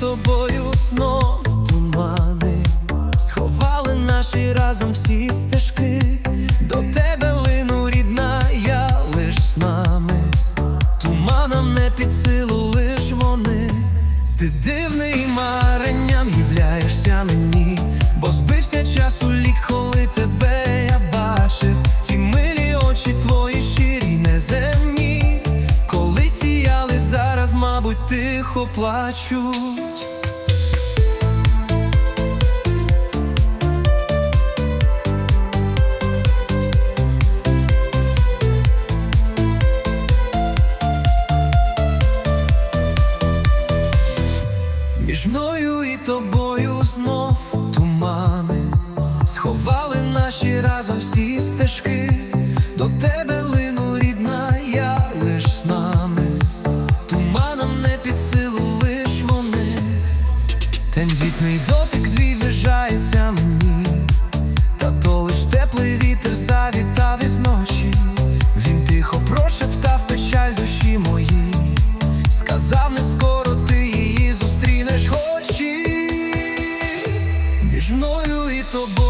тобою снов, тумани, сховали наші разом всі стежки, до тебе лину рідна, я лиш з нами, туманам не під силу лиш вони, ти дивний май. Тихо плачуть. Між мною і тобою знов тумани, сховали наші разом всі стежки, до тебе тендітний дотик дві вижається мені, та то лиш теплий вітер завітав із ночі, він тихо прошептав печаль душі мої, Сказав, не скоро ти її зустрінеш хоч Між мною і тобою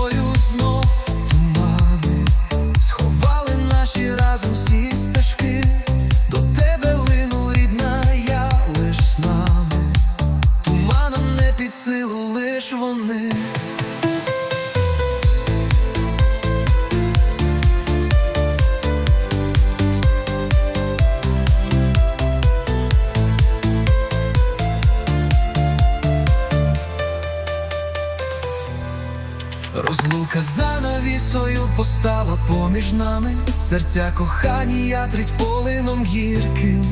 Розлука за навісою постала поміж нами, серця кохані ятрить полином гірким,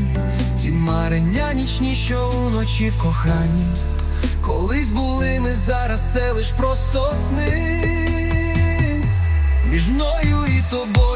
ті марення нічні, що уночі в коханні, колись були ми зараз, це лиш просто сни, між мною і тобою.